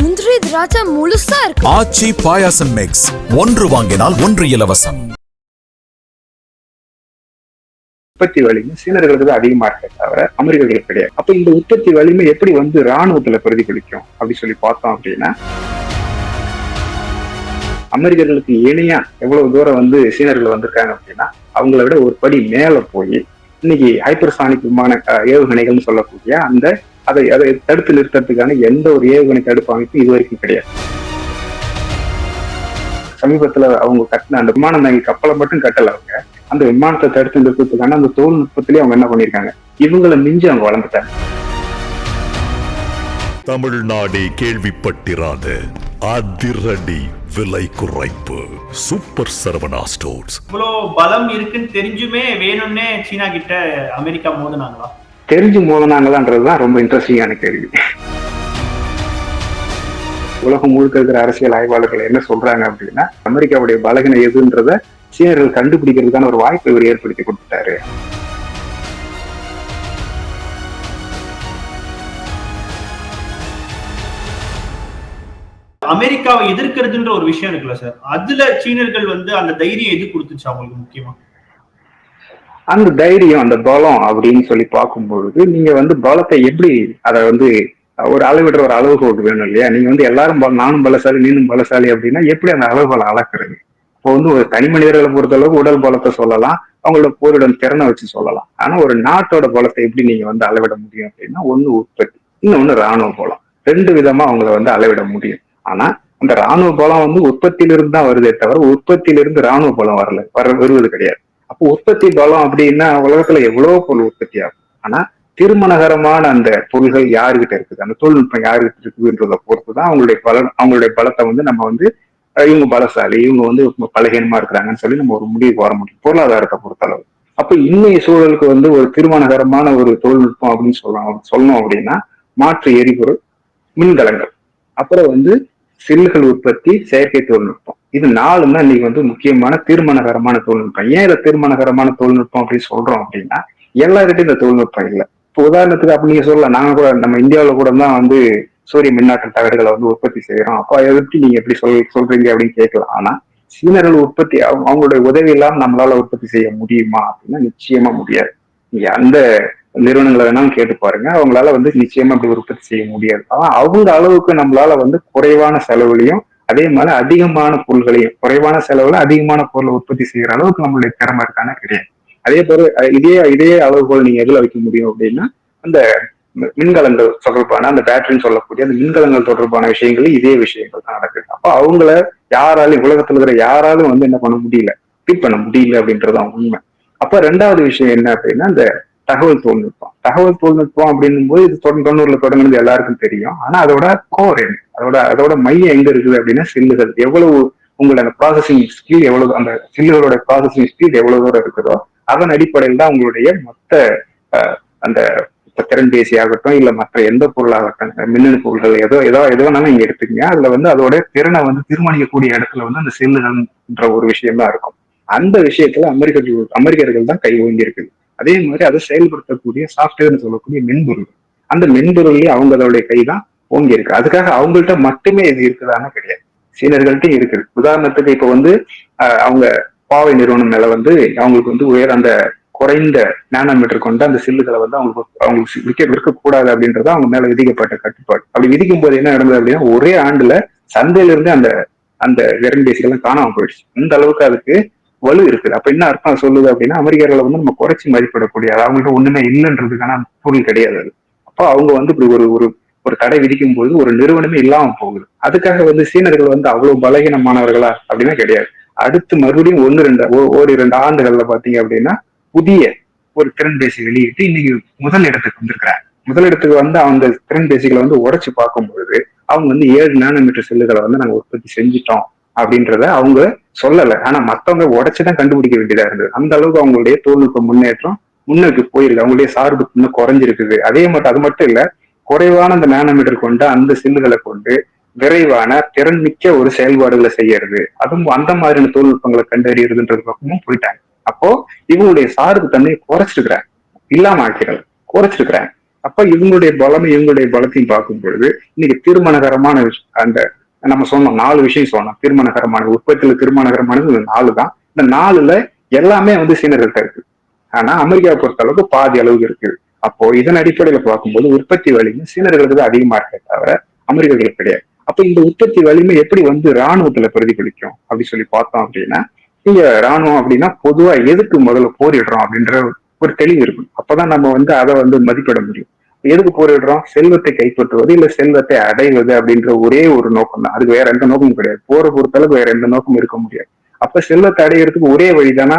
முந்திரி திராட்சை முழுசா இருக்கு. ஆச்சி பாயாசம் மிக்ஸ் ஒன்று வாங்கினால் ஒன்று இலவசம். உற்பத்தி வலிமை சீனர்களுக்கு தான் அதிகமா இருக்கே தவிர அமெரிக்கர்களுக்கு கிடையாது. அப்ப இந்த உற்பத்தி வலிமை எப்படி வந்து ராணுவத்துல பிரதிபலிக்கும் அப்படி சொல்லி பார்த்தோம் அப்படின்னா அமெரிக்கர்களுக்கு இணையா எவ்வளவு தூரம் வந்து சீனர்கள் வந்திருக்காங்க அப்படின்னா அவங்கள விட ஒரு படி மேல போய் இன்னைக்கு ஹைப்பர்சானிக் விமான ஏவுகணைகள்னு சொல்லக்கூடிய அந்த அதை அதை தடுத்து நிறுத்தறதுக்கான எந்த ஒரு ஏவுகணை தடுப்பு அமைப்பும் இது வரைக்கும் கிடையாது. சமீபத்துல அவங்க கட்டின அந்த விமானம் தாங்கி கப்பலை மட்டும் கட்டல அவங்க. அந்த விமானத்தை தடுத்து நிறுத்தத்துக்கான அந்த தொழில்நுட்பத்திலேயே அவங்க என்ன பண்ணிருக்காங்க? இவங்களை மிஞ்சி அவங்க வளர்ந்துட்டாங்க. தமிழ்நாடே கேள்விப்பட்டிராத அதிரடி விலை குறைப்பு. Super Saravana stores. இவ்வளோ பலம் இருக்குன்னு தெரிஞ்சுமே வேணும்னே சீனா கிட்ட அமெரிக்கா மோதுனாங்களா? தெரிஞ்சு மோதினாங்களான்றதுதான் ரொம்ப இன்ட்ரெஸ்டிங்கான கேள்வி. உலகம் முழுக்க இருக்கிற அரசியல் ஆய்வாளர்கள் என்ன சொல்றாங்க அப்படின்னா அமெரிக்காவுடைய பலகின எதுன்றத சீனர்கள் கண்டுபிடிக்கிறதுக்கான ஒரு வாய்ப்பை இவர் ஏற்படுத்தி கொடுத்துட்டாரு. அமெரிக்காவை எதிர்க்கிறதுன்ற ஒரு விஷயம் இருக்குல்ல சார். அதுல சீனர்கள் வந்து அந்த தைரியம் எது கொடுத்துச்சு அவங்களுக்கு முக்கியமா? அந்த தைரியம் அந்த பலம் அப்படின்னு சொல்லி பார்க்கும்பொழுது நீங்க வந்து பலத்தை எப்படி அதை வந்து ஒரு அளவிடுற ஒரு அளவுகோல் வேணும் இல்லையா? நீங்க வந்து எல்லாரும் நானும் பலசாலி நீனும் பலசாலி அப்படின்னா எப்படி அந்த அளவுகளை அளக்குறது? இப்போ வந்து ஒரு தனி மனிதர்களை பொறுத்தளவுக்கு உடல் பலத்தை சொல்லலாம் அவங்களோட போரிடும் திறனை வச்சு சொல்லலாம். ஆனா ஒரு நாட்டோட பலத்தை எப்படி நீங்க வந்து அளவிட முடியும் அப்படின்னா ஒண்ணு உற்பத்தி இன்னொன்னு ராணுவ பலம். ரெண்டு விதமா அவங்கள வந்து அளவிட முடியும். ஆனா அந்த ராணுவ பலம் வந்து உற்பத்தியிலிருந்து தான் வருதே தவிர உற்பத்தியிலிருந்து ராணுவ பலம் வரல. வர வருவது கிடையாது. அப்போ உற்பத்தி பலம் அப்படின்னா உலகத்துல எவ்வளவு பொருள் உற்பத்தி ஆகும். ஆனா திருமணகரமான அந்த பொருள்கள் யாருகிட்ட இருக்குது? அந்த தொழில்நுட்பம் யாருகிட்ட இருக்குதுன்றத பொறுத்து தான் அவங்களுடைய பலன் அவங்களுடைய பலத்தை வந்து நம்ம வந்து இவங்க பலசாலி இவங்க வந்து பலகீனமா இருக்கிறாங்கன்னு சொல்லி நம்ம ஒரு முடிவுக்கு வர முடியும். பொருளாதாரத்தை பொறுத்தளவு. அப்ப இன்னைய சூழலுக்கு வந்து ஒரு திருமணகரமான ஒரு தொழில்நுட்பம் அப்படின்னு சொல்லலாம் சொல்லணும் அப்படின்னா மாற்று எரிபொருள் மின்கலங்கள். அப்புறம் வந்து சில்லுகள் உற்பத்தி செயற்கை தொழில்நுட்பம். இது நாலும் தான் இன்னைக்கு வந்து முக்கியமான தீர்மானகரமான தொழில்நுட்பம். ஏன் இதை தீர்மானகரமான தொழில்நுட்பம் அப்படின்னு சொல்றோம் அப்படின்னா எல்லார்கிட்டையும் இந்த தொழில்நுட்பம் இல்லை. இப்போ உதாரணத்துக்கு அப்படி நீங்க சொல்லலாம். நாங்க கூட நம்ம இந்தியாவில் கூட தான் வந்து சூரிய மின்னாற்றல் தகடுகளை வந்து உற்பத்தி செய்யறோம் அப்போ அதை எப்படி நீங்க எப்படி சொல் சொல்றீங்க அப்படின்னு கேட்கலாம். ஆனா சீனர்கள் உற்பத்தி அவங்களுடைய உதவி இல்லாம நம்மளால உற்பத்தி செய்ய முடியுமா அப்படின்னா நிச்சயமா முடியாது. நீங்க அந்த நிறுவனங்களை வேணாலும் கேட்டு பாருங்க. அவங்களால வந்து நிச்சயமா அப்படி உற்பத்தி செய்ய முடியாது. ஆனா அவங்க அளவுக்கு நம்மளால வந்து குறைவான செலவுலையும் அதே மாதிரி அதிகமான பொருள்களையும் குறைவான செலவுல அதிகமான பொருளை உற்பத்தி செய்யற அளவுக்கு நம்மளுடைய திறமை இருக்கானா கிடையாது அதே போல இதே இதே அளவுகோல் நீங்க எதுல வைக்க முடியும் அப்படின்னா அந்த மின்கலங்கள் தொடர்பான அந்த பேட்டரின்னு சொல்லக்கூடிய அந்த மின்கலங்கள் தொடர்பான விஷயங்கள் இதே விஷயங்கள் தான் நடக்குது. அப்போ அவங்கள யாராலையும் உலகத்துல இருக்கிற யாராலும் வந்து என்ன பண்ண முடியல பீட் பண்ண முடியல அப்படின்றதுதான் உண்மை. அப்ப ரெண்டாவது விஷயம் என்ன அப்படின்னா இந்த தகவல் தொழில்நுட்பம். தகவல் தொழில்நுட்பம் அப்படின்னும் போது இது தொண்ணூறுல தொடங்குனது எல்லாருக்கும் தெரியும். ஆனா அதோட கோர் என்ன? அதோட அதோட மையம் எங்க இருக்குது அப்படின்னா சில்லுகள். எவ்வளவு உங்களோட அந்த ப்ராசஸிங் ஸ்கில் எவ்வளவு அந்த சில்லுகளோட ப்ராசஸிங் ஸ்பீட் எவ்வளவு தூரம் இருக்குதோ அதன் அடிப்படையில் தான் உங்களுடைய மொத்த அந்த இப்ப திறன்பேசி ஆகட்டும் இல்ல மற்ற எந்த பொருளாகட்டும் இந்த மின்னணு பொருள்கள் ஏதோ ஏதோ எதோ வேணாலும் நீங்க எடுத்துக்கீங்க. அதுல வந்து அதோட திறனை வந்து தீர்மானிக்கக்கூடிய இடத்துல வந்து அந்த செல்லுகள்ன்ற ஒரு விஷயம் தான் இருக்கும். அந்த விஷயத்துல அமெரிக்கர்கள் அமெரிக்கர்கள் தான் கை ஓங்கி இருக்குது அதே மாதிரி அதை செயல்படுத்தக்கூடிய சாஃப்ட்வேர்னு சொல்லக்கூடிய மென்பொருள். அந்த மென்பொருள்லயே அவங்க அதோடைய கை தான் ஓங்கி இருக்கு. அதுக்காக அவங்கள்ட்ட மட்டுமே இது இருக்குதான்னு கிடையாது. சீனர்கள்ட்டையும் இருக்குது உதாரணத்துக்கு இப்ப வந்து அஹ், அவங்க பாவை நிறுவனம் மேல வந்து அவங்களுக்கு வந்து உயர் அந்த குறைந்த நானோமீட்டர் கொண்ட அந்த சில்லுகளை வந்து அவங்களுக்கு அவங்களுக்கு விற்க விற்கக்கூடாது அப்படின்றது அவங்க மேல விதிக்கப்பட்ட கட்டுப்பாடு. அப்படி விதிக்கும் போது என்ன நடந்தது அப்படின்னா ஒரே ஆண்டுல சந்தையில இருந்து அந்த அந்த விரண்பேசிகள்லாம் காணாம போயிடுச்சு. அந்த அளவுக்கு அதுக்கு வலு இருக்குது. அப்ப என்ன அர்த்தம் சொல்லுது அப்படின்னா அமெரிக்கர்களை வந்து நம்ம குறைச்சி மதிப்பிடக்கூடியது அவங்கள்ட்ட ஒண்ணுமே இல்லைன்றதுக்கான பொருள் கிடையாது அது. அப்போ அவங்க வந்து இப்படி ஒரு ஒரு ஒரு தடை விதிக்கும் போது ஒரு நிறுவனமே இல்லாம போகுது. அதுக்காக வந்து சீனர்கள் வந்து அவ்வளவு பலகீனமானவர்களா அப்படின்னா கிடையாது. அடுத்து மறுபடியும் ஒன்னு ரெண்டு ஓ- இரண்டு ஆண்டுகள்ல பாத்தீங்க அப்படின்னா புதிய ஒரு திறன்பேசி வெளியிட்டு இன்னைக்கு முதல் இடத்துக்கு வந்திருக்கிறாங்க முதல் இடத்துக்கு வந்து அந்த திறன்பேசிகளை வந்து உடைச்சு பார்க்கும்பொழுது அவங்க வந்து ஏழு நானோமீட்டர் செல்லுகளை வந்து நாங்க உற்பத்தி செஞ்சுட்டோம் அப்படின்றத அவங்க சொல்லல. ஆனா மத்தவங்க உடைச்சுதான் கண்டுபிடிக்க வேண்டியதா இருந்தது. அந்த அளவுக்கு அவங்களுடைய தொழில்நுட்ப முன்னேற்றம் முன்னோக்கி போயிருக்கு அவங்களுடைய சார்பு இன்னும் குறைஞ்சிருக்குது. அதே மட்டும் அது மட்டும் இல்ல குறைவான அந்த நானோமீட்டர் கொண்ட அந்த சில்லுகளை கொண்டு விரைவான திறன் மிக்க ஒரு செயல்பாடுகளை செய்யறது. அதுவும் அந்த மாதிரியான தொழில்நுட்பங்களை கண்டறியறதுன்றது பக்கமும் போயிட்டாங்க. அப்போ இவங்களுடைய சார்பு தன்மையை குறைச்சிருக்கிறாங்க. இல்லாம ஆக்கிறாங்க குறைச்சிருக்கிறாங்க. அப்ப இவங்களுடைய பலமும் இவங்களுடைய பலத்தையும் பார்க்கும் பொழுது இன்னைக்கு திருமணகரமான விஷயம் அந்த நம்ம சொன்னோம் நாலு விஷயம் சொன்னோம். திருமணகரமான உற்பத்தியில திருமணகரமானது இந்த நாலு தான். இந்த நாலுல எல்லாமே வந்து சீனர்கள்ட்ட இருக்கு. ஆனா அமெரிக்காவை பொறுத்த அளவுக்கு பாதி அளவுக்கு இருக்கு. அப்போ இதன் அடிப்படையில பார்க்கும்போது உற்பத்தி வலிமை சீனர்களுக்கு தான் அதிகமா இருக்கே தவிர அமெரிக்கர்களுக்கு கிடையாது. அப்ப இந்த உற்பத்தி வலிமை எப்படி வந்து ராணுவத்துல பிரதிபலிக்கும் அப்படி சொல்லி பார்த்தோம் அப்படின்னா நீங்க ராணுவம் அப்படின்னா பொதுவா எதுக்கு முதல்ல போரிடுறோம் அப்படின்ற ஒரு தெளிவு இருக்கும். அப்பதான் நம்ம வந்து அதை வந்து மதிப்பிட முடியும். எதுக்கு போரிடுறோம்? செல்வத்தை கைப்பற்றுவது இல்ல செல்வத்தை அடைவது அப்படின்ற ஒரே ஒரு நோக்கம் தான். அதுக்கு வேற எந்த நோக்கமும் கிடையாது. போரை பொறுத்தளவுக்கு வேற எந்த நோக்கமும் இருக்க முடியாது. அப்ப செல்வத்தை அடையிறதுக்கு ஒரே வழிதானா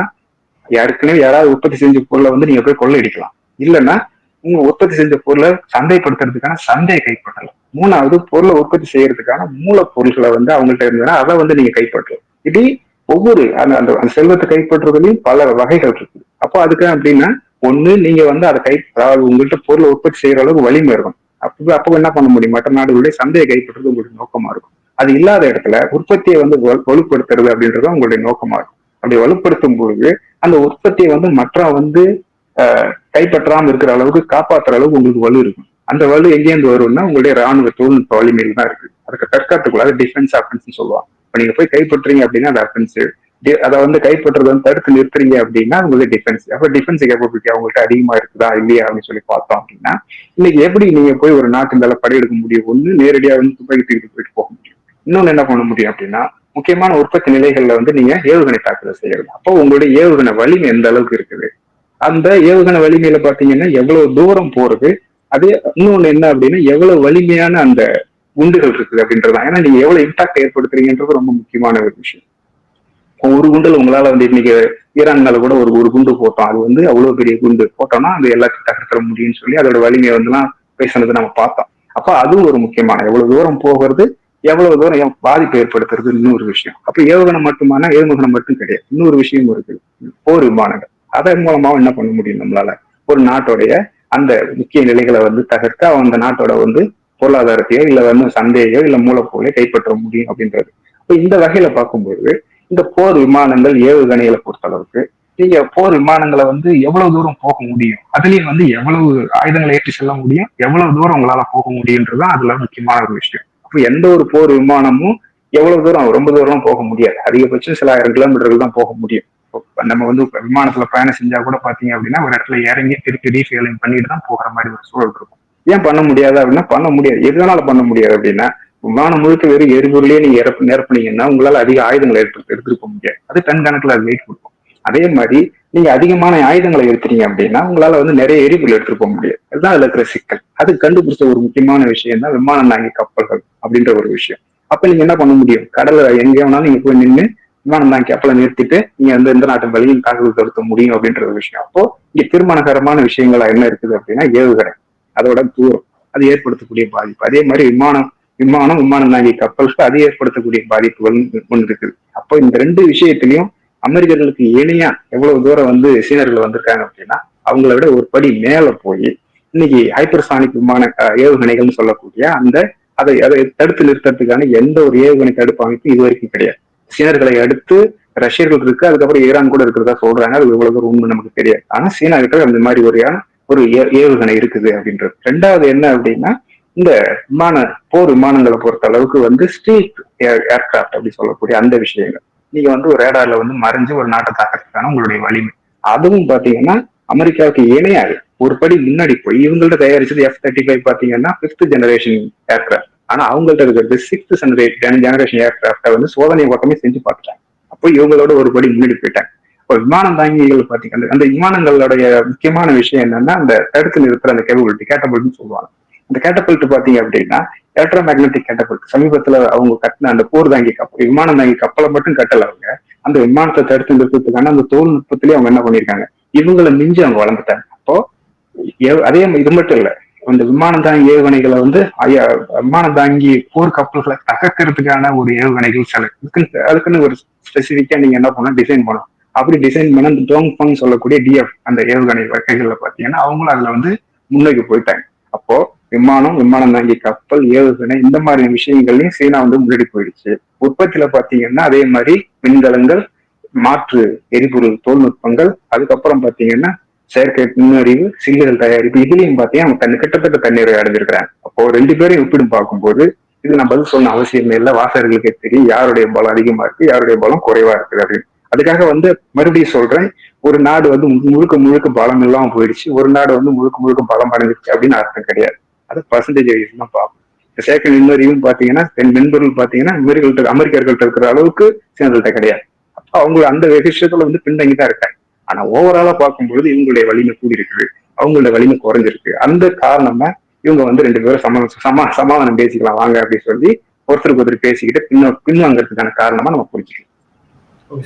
ஏற்கனவே யாராவது உற்பத்தி செஞ்ச பொருளை வந்து நீங்க போய் கொள்ளையடிக்கலாம். இல்லைன்னா உங்க உற்பத்தி செஞ்ச பொருளை சந்தைப்படுத்துறதுக்கான சந்தையை கைப்பற்றலாம். மூணாவது பொருளை உற்பத்தி செய்யறதுக்கான மூலப்பொருள்களை வந்து அவங்கள்ட்ட இருந்ததுன்னா அதை வந்து நீங்க கைப்பற்றலாம். இப்படி ஒவ்வொரு அந்த அந்த அந்த செல்வத்தை கைப்பற்றுறதுலயும் பல வகைகள் இருக்குது. அப்போ அதுக்கு அப்படின்னா ஒண்ணு நீங்க வந்து அதை கை அதாவது உங்கள்கிட்ட பொருளை உற்பத்தி செய்யற அளவுக்கு வலிமை இருக்கும் அப்போ அப்போ என்ன பண்ண முடியும்? மற்ற நாடுகளுடைய சந்தையை கைப்பற்றுறது உங்களுடைய நோக்கமா இருக்கும். அது இல்லாத இடத்துல உற்பத்தியை வந்து வலுப்படுத்துறது அப்படின்றது உங்களுடைய நோக்கமா இருக்கும். அப்படி வலுப்படுத்தும் பொழுது அந்த உற்பத்தியை வந்து மற்ற வந்து ஆஹ், கைப்பற்றாம இருக்கிற அளவுக்கு காப்பாத்துற அளவுக்கு உங்களுக்கு வலு இருக்கும். அந்த வலு எங்கேருந்து வரும்னா உங்களுடைய ராணுவ தொழில்நுட்ப வலிமையில் தான் இருக்கு. அதுக்கு தற்காத்துக்குள்ள அது டிஃபென்ஸ் அஃபென்ஸ் சொல்லுவாங்க. இப்ப நீங்க போய் கைப்பற்றுறீங்க அப்படின்னா அது அஃபென்சிவ் அதை வந்து கைப்பற்றுறது வந்து தடுத்து நிறுத்துறீங்க அப்படின்னா உங்களுக்கு டிஃபென்ஸ் அப்ப டிஃபென்ஸ் கேப்பபிலிட்டி அவங்கள்ட்ட அதிகமா இருக்குதா இல்லையா அப்படின்னு சொல்லி பார்த்தோம் அப்படின்னா இன்னைக்கு எப்படி நீங்க போய் ஒரு நாட்டு மேல படையெடுக்க முடியும்? ஒண்ணு நேரடியா வந்து துப்பாக்கி தூக்கிட்டு போயிட்டு போக முடியும். இன்னொன்னு என்ன பண்ண முடியும் அப்படின்னா முக்கியமான உற்பத்தி நிலைகள்ல வந்து நீங்க ஏவுகணை தாக்குதல் செய்யறது அப்போ உங்களுடைய ஏவுகணை வலிமை எந்த அளவுக்கு இருக்குது? அந்த ஏவுகணை வலிமையில பாத்தீங்கன்னா எவ்வளவு தூரம் போறது? அதே இன்னொன்னு என்ன அப்படின்னா எவ்வளவு வலிமையான அந்த குண்டுகள் இருக்குது அப்படின்றதான் ஏன்னா நீங்க எவ்வளவு இம்பாக்ட் ஏற்படுத்துறீங்கன்றது ரொம்ப முக்கியமான ஒரு விஷயம். ஒரு குண்டுல உங்களால வந்து இன்னைக்கு ஈரான் மேல கூட ஒரு ஒரு குண்டு போட்டோம். அது வந்து அவ்வளவு பெரிய குண்டு. போட்டோம்னா அது எல்லாத்தையும் தகர்த்துற முடியும்னு சொல்லி அதோட வலிமையை வந்துலாம் பேசுனது நம்ம பார்த்தோம். அப்ப அதுவும் ஒரு முக்கியமான எவ்வளவு தூரம் போகிறது எவ்வளவு தூரம் பாதிப்பு ஏற்படுத்துறது இன்னொரு விஷயம். அப்ப ஏவுகணம் மட்டுமான ஏவுகணம் மட்டும் கிடையாது. இன்னொரு விஷயம் இருக்குது போர் விமானங்கள். அதன் மூலமாவும் என்ன பண்ண முடியும் நம்மளால? ஒரு நாட்டோடைய அந்த முக்கிய நிலைகளை வந்து தகர்த்து அந்த நாட்டோட வந்து பொருளாதாரத்தையோ இல்ல வந்து சந்தையோ இல்ல மூலப்பொருளையோ கைப்பற்ற முடியும் அப்படின்றது. இப்ப இந்த வகையில பார்க்கும்போது இந்த போர் விமானங்கள் ஏவுகணைகளை பொறுத்த அளவுக்கு நீங்க போர் விமானங்களை வந்து எவ்வளவு தூரம் போக முடியும்? அதுலயும் வந்து எவ்வளவு ஆயுதங்களை ஏற்றி செல்ல முடியும்? எவ்வளவு தூரம் உங்களால போக முடியுன்றதுதான் அதுல முக்கியமான ஒரு விஷயம். அப்ப எந்த ஒரு போர் விமானமும் எவ்வளவு தூரம் ரொம்ப தூரம் போக முடியாது. அதிகபட்சம் சில ஆயிரம் கிலோமீட்டர்கள் தான் போக முடியும். இப்போ நம்ம வந்து விமானத்துல பயணம் செஞ்சா கூட பாத்தீங்க அப்படின்னா ஒரு இடத்துல இறங்கி திருப்பி ரீஃபியலிங் பண்ணிட்டு தான் போகிற மாதிரி ஒரு சூழல் இருக்கும். ஏன் பண்ண முடியாது அப்படின்னா பண்ண முடியாது. எதனால பண்ண முடியாது அப்படின்னா விமானம் முழுக்க வெறும் எரிபொருளே நீங்க இறப்பு நிரப்புனீங்கன்னா உங்களால அதிக ஆயுதங்களை எடுத்து எடுத்துட்டு போக முடியாது. அது டன் கணக்குல அது வெயிட் கொடுக்கும். அதே மாதிரி நீங்க அதிகமான ஆயுதங்களை எடுத்துறீங்க அப்படின்னா உங்களால வந்து நிறைய எரிபொருள் எடுத்துட்டு போக முடியாது. அதுதான் அதுல இருக்கிற சிக்கல். அது கண்டுபிடிச்ச ஒரு முக்கியமான விஷயம் தான் விமானம் தாங்கி கப்பல்கள் அப்படின்ற ஒரு விஷயம். அப்ப நீங்க என்ன பண்ண முடியும்? கடல்ல எங்க வேணாலும் நீங்க போய் நின்று விமானம் தாங்கி கப்பலை நிறுத்திட்டு நீங்க வந்து எந்த நாட்டு வழியும் தாக்குதல் தடுத்த முடியும் அப்படின்ற ஒரு விஷயம். அப்போ இங்க திருமணகரமான விஷயங்களா என்ன இருக்குது அப்படின்னா ஏவுகணை. அதோட தூரம். அது ஏற்படுத்தக்கூடிய பாதிப்பு. அதே மாதிரி விமானம் விமானம் விமானம் தாங்கி கப்பல்கள் அது ஏற்படுத்தக்கூடிய பாதிப்புகள் ஒன்று இருக்குது அப்போ இந்த ரெண்டு விஷயத்திலையும் அமெரிக்கர்களுக்கு இணையா எவ்வளவு தூரம் வந்து சீனர்கள் வந்திருக்காங்க அப்படின்னா அவங்கள விட ஒரு படி மேல போய் இன்னைக்கு ஹைப்பர்சானிக் விமான ஏவுகணைகள்னு சொல்லக்கூடிய அந்த அதை அதை தடுத்து நிறுத்தறதுக்கான எந்த ஒரு ஏவுகணை தடுப்பு அமைப்பு இது வரைக்கும் கிடையாது. சீனர்களை அடுத்து ரஷ்யர்கள் இருக்கு அதுக்கப்புறம் ஈரான் கூட இருக்கிறதா சொல்றாங்க அது எவ்வளவு தூரம் உண்மை நமக்கு தெரியாது. ஆனா சீனா அந்த மாதிரி ஒரு ஒரு ஏ- ஏவுகணை இருக்குது அப்படின்றது. ரெண்டாவது என்ன அப்படின்னா இந்த விமான போர் விமானங்களை பொறுத்த அளவுக்கு வந்து ஸ்ட்ரீட் ஏர்கிராஃப்ட் அப்படி சொல்லக்கூடிய அந்த விஷயங்கள். நீங்க வந்து ஒரு ரேடார்ல வந்து மறைஞ்சு ஒரு நாட்டை தாக்கிறதுக்கான உங்களுடைய வலிமை. அதுவும் பாத்தீங்கன்னா அமெரிக்காவுக்கு இணையாது ஒரு படி முன்னாடி போய் இவங்கள்ட்ட தயாரிச்சது எஃப் தேர்ட்டி ஃபைவ் பாத்தீங்கன்னா பிப்த் ஜெனரேஷன் ஏர்கிராஃப்ட் ஆனா அவங்கள்ட்ட இருக்கிறது சிக்ஸ்த் ஜெனரேஷன் ஏர்கிராஃப்டை வந்து சோதனை ஓட்டமே செஞ்சு பார்த்துட்டாங்க. அப்போ இவங்களோட ஒரு படி முன்னாடி போயிட்டாங்க. இப்போ விமானம் தாங்கிகள் பாத்தீங்கன்னா அந்த விமானங்களுடைய முக்கியமான விஷயம் என்னன்னா அந்த தடுத்து நிறுத்துற அந்த கேபபிலிட்டி கேட்டபிள்னு சொல்லுவாங்க. அந்த கேட்டபல்ட் பாத்தீங்க அப்படின்னா எலக்ட்ரோ மேக்னெட்டிக் கேட்டபல்ட் சமீபத்துல அவங்க கட்டின அந்த போர் தாங்கி கப்பல் விமானம் தாங்கி கப்பலை மட்டும் கட்டல அவங்க. அந்த விமானத்தை தடுத்து நிறுத்தத்துக்கான அந்த தொழில்நுட்பத்திலேயே அவங்க என்ன பண்ணிருக்காங்க? இவங்களை மிஞ்சி அவங்க வளர்ந்துட்டாங்க. அப்போ அதே மாதிரி இது மட்டும் இல்ல. இந்த விமானம் தாங்கி ஏவுகணைகளை வந்து ஐயா, விமானம் தாங்கி போர் கப்பல்களை தகர்க்கறதுக்கான ஒரு ஏவுகணைகள் சில. இதுக்குன்னு அதுக்குன்னு ஒரு ஸ்பெசிபிக்கா நீங்க என்ன பண்ணணும்? டிசைன் பண்ணணும். அப்படி டிசைன் பண்ண அந்த டோங் பங் சொல்லக்கூடிய டிஎஃப் அந்த ஏவுகணை வகைகள்ல பாத்தீங்கன்னா அவங்களும் அதுல வந்து முன்னோக்கி போயிட்டாங்க. அப்போ விமானம் விமானம் தாங்கி கப்பல் ஏவுகணை இந்த மாதிரி விஷயங்கள்லயும் சீனா வந்து முன்னாடி போயிடுச்சு. உற்பத்தியில பாத்தீங்கன்னா அதே மாதிரி மின்கலங்கள் மாற்று எரிபொருள் தொழில்நுட்பங்கள் அதுக்கப்புறம் பாத்தீங்கன்னா செயற்கை நுண்ணறிவு சில்லுகள் தயாரிப்பு இதுலயும் பார்த்தீங்கன்னா அவங்க கிட்டத்தட்ட தண்ணீரை அடைஞ்சிருக்கிறாங்க. அப்போ ரெண்டு பேரையும் ஒப்பிடும் பார்க்கும்போது இது நான் பதில் சொன்ன அவசியமே இல்லை வாசகர்களுக்கே தெரியும் யாருடைய பலம் அதிகமா இருக்கு யாருடைய பலம் குறைவா இருக்குது அப்படின்னு. அதுக்காக வந்து மறுபடியும் சொல்றேன் ஒரு நாடு வந்து முழுக்க முழுக்க பலம் இல்லாம போயிடுச்சு ஒரு நாடு வந்து முழுக்க முழுக்க பலம் அடைஞ்சிருச்சு அப்படின்னு அர்த்தம் கிடையாது. அது பர்சன்டேஜ் வைஸ் தான் பார்ப்போம். இந்த செயற்கை பார்த்தீங்கன்னா பாத்தீங்கன்னா தென் மென்பொருள் பாத்தீங்கன்னா அமெரிக்கர்கள்ட்ட அமெரிக்கர்கள்ட்ட இருக்கிற அளவுக்கு சீனர்கள்ட்ட கிடையாது. அப்போ அவங்க அந்த விஷயத்துல வந்து பின்தங்கி தான் இருக்காங்க. ஆனா ஓவராலா பார்க்கும்பொழுது இவங்களுடைய வலிமை கூடி இருக்குது அவங்களோட வலிமை குறைஞ்சிருக்கு. அந்த காரணமா இவங்க வந்து ரெண்டு பேரும் சம சமா சமாதானம் பேசிக்கலாம் வாங்க அப்படின்னு சொல்லி ஒருத்தருக்கு ஒருத்தர் பேசிக்கிட்டு பின்ன பின்வாங்கிறதுக்கான காரணமா நம்ம புரிஞ்சுக்கலாம்.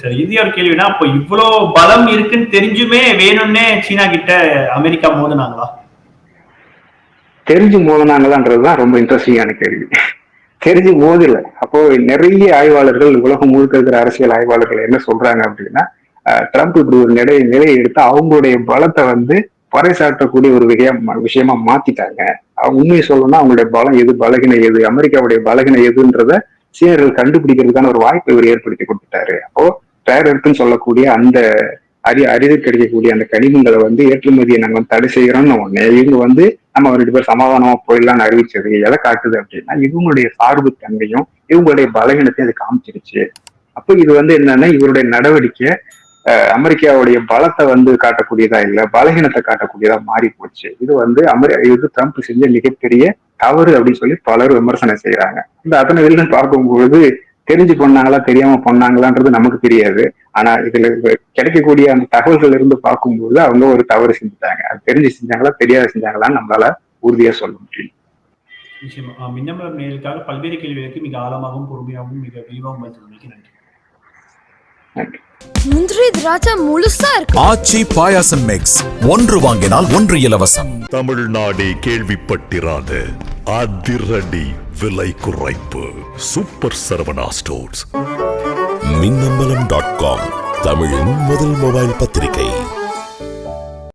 சார். இறுதியா ஒரு கேள்வினா அப்போ இவ்வளவு பலம் இருக்குன்னு தெரிஞ்சுமே வேணும்னே சீனா கிட்ட அமெரிக்கா மோதுனாங்களா? தெரிஞ்சு மோதினாங்களான்றதுதான் ரொம்ப இன்ட்ரெஸ்டிங்கான கேள்வி. தெரிஞ்சு மோதில. அப்போ நிறைய ஆய்வாளர்கள் உலகம் முழுக்க இருக்கிற அரசியல் ஆய்வாளர்கள் என்ன சொல்றாங்க அப்படின்னா ட்ரம்ப் இப்படி ஒரு நிலை நிலையை எடுத்து அவங்களுடைய பலத்தை வந்து பறைசாற்றக்கூடிய ஒரு விஷயம் விஷயமா மாத்திட்டாங்க. அவங்க உண்மையை சொல்லணும்னா அவங்களுடைய பலம் எது பலகின எது அமெரிக்காவுடைய பலகின எதுன்றத சீனர்கள் கண்டுபிடிக்கிறதுக்கான ஒரு வாய்ப்பை இவர் ஏற்படுத்தி கொடுத்துட்டாரு. அப்போ பேரருக்குன்னு சொல்லக்கூடிய அந்த அரி அரிது கிடைக்கக்கூடிய அந்த கனிமங்களை வந்து ஏற்றுமதியை நாங்க வந்து தடை செய்யறோம்னு ஒண்ணு. இவங்க வந்து நம்ம ரெண்டு பேர் சமாதானமா போயிடலாம்னு அறிவிச்சது. எதை காட்டுது அப்படின்னா இவங்களுடைய சார்பு தன்மையும் இவங்களுடைய பலகீனத்தையும் அது காமிச்சிருச்சு. அப்போ இது வந்து என்னன்னா இவருடைய நடவடிக்கை அஹ், அமெரிக்காவுடைய பலத்தை வந்து காட்டக்கூடியதா இல்ல பலகீனத்தை காட்டக்கூடியதா மாறி போச்சு இது வந்து அமெரி இது ட்ரம்ப் செஞ்ச மிகப்பெரிய தவறு அப்படின்னு சொல்லி பலர் விமர்சனம் செய்யறாங்க இந்த அத்தனை வெளியில பார்க்கும்பொழுது தெரிஞ்சு பண்ணாங்களா தெரியாம பண்ணாங்களான்றது நமக்கு தெரியாது. ஆனா இதுல கிடைக்கக்கூடிய அந்த தகவல்கள் இருந்து பார்க்கும்போது அவங்க ஒரு தவறு செஞ்சுட்டாங்க. அது தெரிஞ்சு செஞ்சாங்களா தெரியாத செஞ்சாங்களான்னு நம்மளால உறுதியா சொல்ல முடியும் நிச்சயமா. ஆஹ் மின்னமலம் நேர்களுக்காக பல்வேறு கேள்விகளுக்கு மிக ஆழமாகவும் பொறுமையாகவும் மிக விரிவாகவும் பதில் நன்றி. முந்திரி திராட்சை முழுசா இருக்கு. ஆச்சி பாயாசம் மிக்ஸ் ஒன்று வாங்கினால் ஒன்று இலவசம். தமிழ்நாடே கேள்விப்பட்டிராத அதிரடி விலை குறைப்பு. Super Saravana stores Minnambalam dot com தமிழின் முதல் மொபைல் பத்திரிகை.